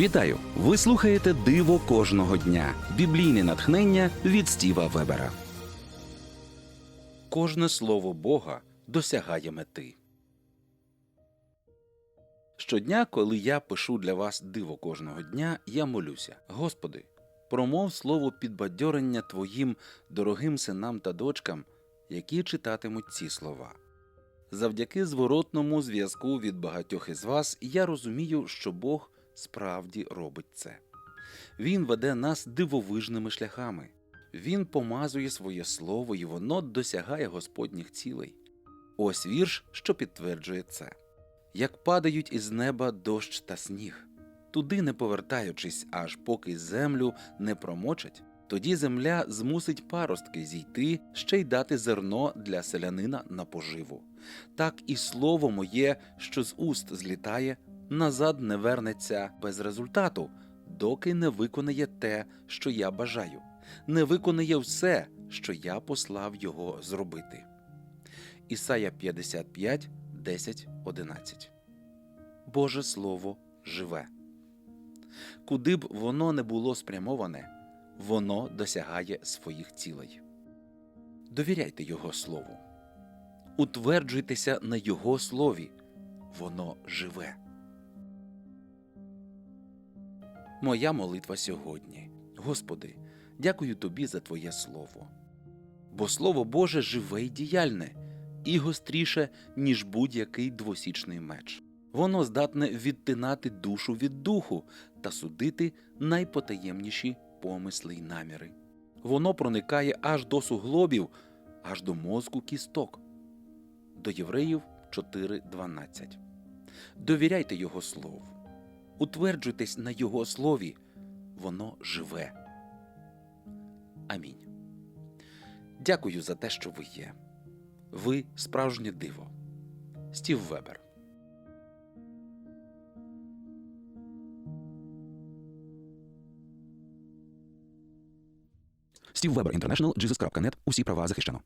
Вітаю! Ви слухаєте Диво кожного дня. Біблійне натхнення від Стіва Вебера. Кожне слово Бога досягає мети. Щодня, коли я пишу для вас диво кожного дня, я молюся. Господи, промов слово підбадьорення Твоїм дорогим синам та дочкам, які читатимуть ці слова. Завдяки зворотному зв'язку від багатьох із вас я розумію, що Бог справді робить це. Він веде нас дивовижними шляхами. Він помазує своє слово, і воно досягає Господніх цілей. Ось вірш, що підтверджує це. Як падають із неба дощ та сніг, туди не повертаючись, аж поки землю не промочать, тоді земля змусить паростки зійти, ще й дати зерно для селянина на поживу. Так і слово моє, що з уст злітає, назад не вернеться без результату, доки не виконає те, що я бажаю, не виконає все, що я послав його зробити. Ісая 55, 10, 11 Боже Слово живе. Куди б воно не було спрямоване, воно досягає своїх цілей. Довіряйте Його Слову. Утверджуйтеся на Його слові, воно живе. Моя молитва сьогодні. Господи, дякую Тобі за Твоє Слово. Бо Слово Боже живе й діяльне, і гостріше, ніж будь-який двосічний меч. Воно здатне відтинати душу від духу та судити найпотаємніші помисли й наміри. Воно проникає аж до суглобів, аж до мозку кісток. До Євреїв 4.12. Довіряйте Його Слову. Утверджуйтесь на Його слові, воно живе. Амінь. Дякую за те, що ви є. Ви справжнє диво. Стів Вебер. Стів Вебер Інтернешнл, Jesus.net. Усі права захищено.